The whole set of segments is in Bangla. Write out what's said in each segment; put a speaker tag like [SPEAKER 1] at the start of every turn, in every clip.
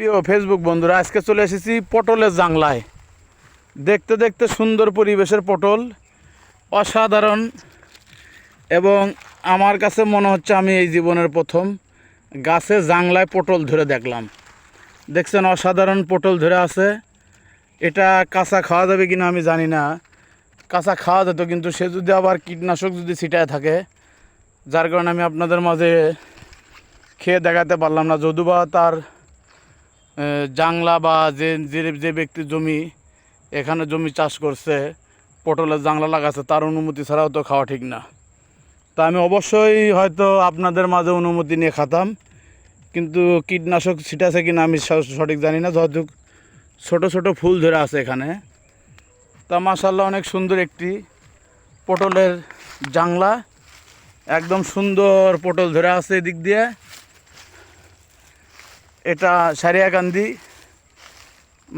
[SPEAKER 1] প্রিয় ফেসবুক বন্ধুরা, আজকে চলে এসেছি পটলের জাংলায়। দেখতে দেখতে সুন্দর পরিবেশের পটল, অসাধারণ এবং আমার কাছে মনে হচ্ছে আমি এই জীবনের প্রথম গাছে জাংলায় পটল ধরে দেখলাম। দেখছেন অসাধারণ পটল ধরে আছে। এটা কাঁচা খাওয়া যাবে কিনা আমি জানি না। কাঁচা খাওয়া যেত, কিন্তু সে যদি আবার কীটনাশক যদি ছিটায় থাকে, যার কারণে আমি আপনাদের মাঝে খেয়ে দেখাতে পারলাম না যদুবা তার জাংলা বা যে যে যে ব্যক্তির জমি, এখানে জমি চাষ করছে পটলের জাংলা লাগাচ্ছে, তার অনুমতি ছাড়াও তো খাওয়া ঠিক না। তা আমি অবশ্যই হয়তো আপনাদের মাঝে অনুমতি নিয়ে খাতাম, কিন্তু কীটনাশক ছিটাছে কিনা আমি সঠিক জানি না যত ছোট ছোট ফুল ধরে আছে এখানে। তা মাসাল্লাহ অনেক সুন্দর একটি পটলের জাংলা, একদম সুন্দর পটল ধরে আছে এদিক দিয়ে। এটা সারিয়াকান্দি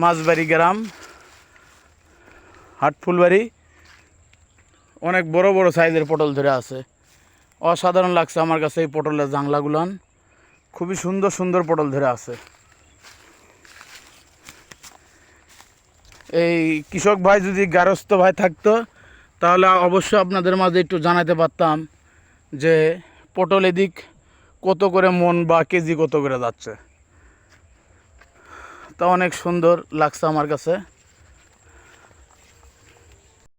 [SPEAKER 1] মাছবাড়ি গ্রাম, হাটফুলবাড়ি। অনেক বড় বড় সাইজের পটল ধরে আছে। অসাধারণ লাগছে আমার কাছে এই পটলের জাংলাগুলান। খুবই সুন্দর সুন্দর পটল ধরে আছে। এই কৃষক ভাই যদি গারস্থ ভাই থাকতো, তাহলে অবশ্যই আপনাদের মাঝে একটু জানাতে পারতাম যে পটল এদিক কত করে মন বা কেজি কত করে যাচ্ছে। তা অনেক সুন্দর লাগছে আমার কাছে।